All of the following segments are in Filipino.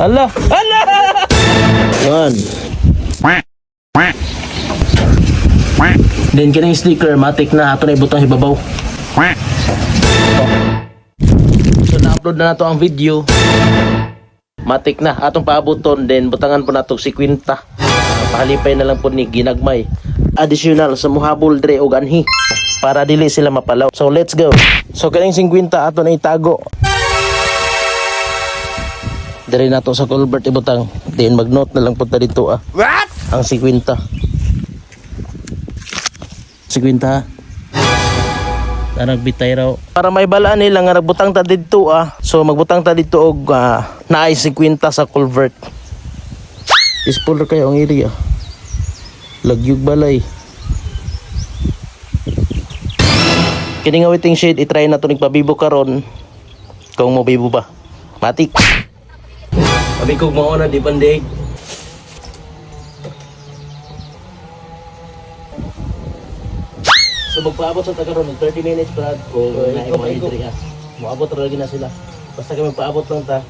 Ala! Ala! Yan. Then kining sticker matik na ato na ibutang hibabaw. So na-upload na nato ang video. Matik na atong paaboton then butangan po nato si Quinta. Pahalipay na lang po ni ginagmay. Additional sa muhabol dre og anhi para dili sila mapalaw. So let's go. So kining 50 ato na itago. Dari na to sa culvert ibutang. Then mag-note na lang punta dito ah. What? Ang 50. 50 ha. Na nagbitay raw. Para may balaan nila nga nagbutang ta dito ah. So magbutang ta dito og uh, naay 50 sa culvert. Ispoiler kayo ang area. Lagyug balay. Kini nga waiting shade i-try na to nagpabibo karon. Kung mo bibo ba. Matik. Sabi ko mo na di bandig. So magpaabot sa tagaron ng 30 minutes brad kung na mo entry ah. Moabot ra na sila. Basta kami magpaabot lang ta.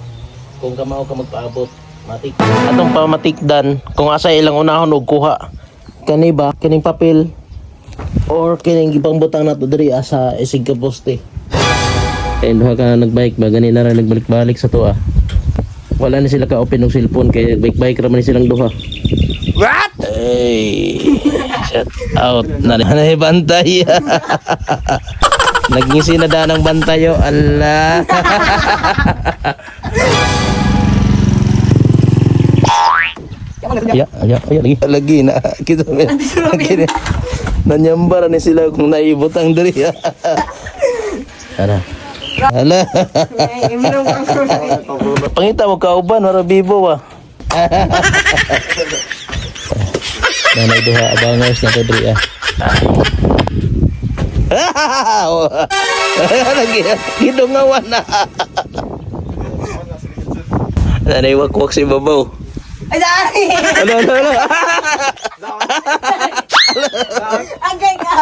Kung kamao ka magpaabot, matik. Atong pamatikdan kung asa ilang unahon og kuha. Kani ba kining papel or kining gibang butang nato diri ah, sa isig ka poste. Kaya duha ka nagbike ba gani na ra nagbalik-balik sa to ah. Wala na sila ka open ng cellphone kaya bike-bike ra man silang duha. What? Hey, shut out na na bantay. Naging sinada ng bantayo. Allah. ya, ya, ya lagi. Lagi na kita lagi na. Nanyambara ni sila kung naibutang diri. Ana. Ala. Pangita mo kauban, wala bibo ba? Nanay duha abangers na to diri ah. Gidungawan na. Nanay wakwak si babaw. Ay, sorry! Ano ano ano. Agay ka!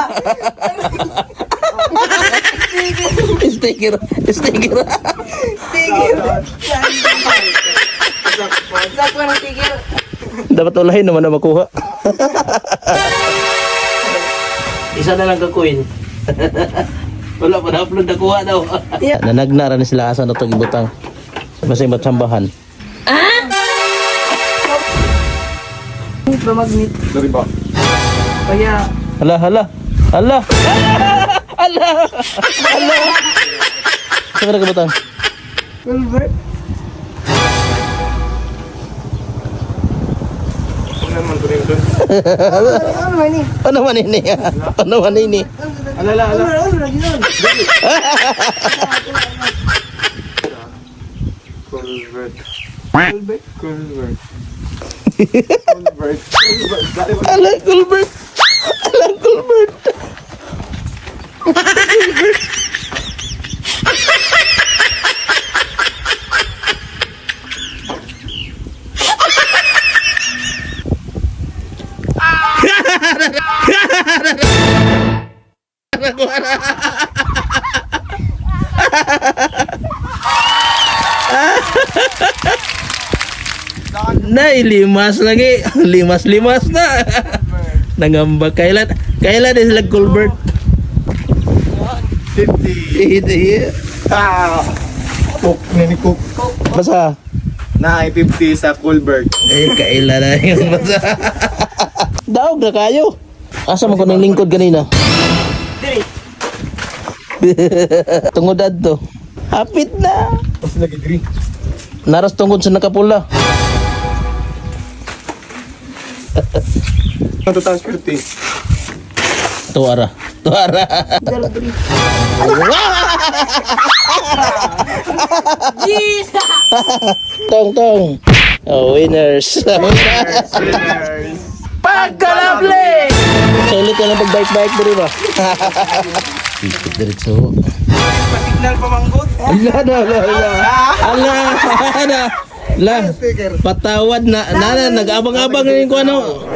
Sticker, sticker. Tigil! Sak mo ng tigil. Dapat ulahin naman na makuha. Isa na lang kakuin. Wala pa na-upload na kuha daw. Nanagnara na sila asa na itong ibutang. Masay matsambahan. Magnet ba magnet? Dari ba? Kaya, Hala, hala. Hala. Hala. Hala. Saan ka butang? Culvert. Ano? Ano man ni? Ano man ini? Ano man ini? Alala, Ano ala. ano lagi nun? Culvert. Culvert. Culvert. Culvert. Culvert. Dali ba? Ala, Gilbert. Ala, Gilbert. Nay, limas lagi. Limas-limas na. Nangamba. Kailan, kailan din sila Gilbert? 50. Hindi. Ah! Cook. Nini cook. Basa. Na 50 sa Culvert. Eh, kailan na yung basa. Daog na kayo. Asa mo ko ng lingkod kanina? Diri. Tungod adto. Hapit na. Tapos lagi green. Naras tungod sa nakapula. Ano taas 50? Tuara. Tuara. Jesus! tong, tong. Oh, winners. Winners! Winners! Pagkalabli! Sulit ka lang pag-bike-bike dito ba? Ikot diretso. Pa-signal pa manggod. Ala, ala, ala, ala. Ala, ala. La, patawad na, na, na nag-abang-abang na yung kung ano.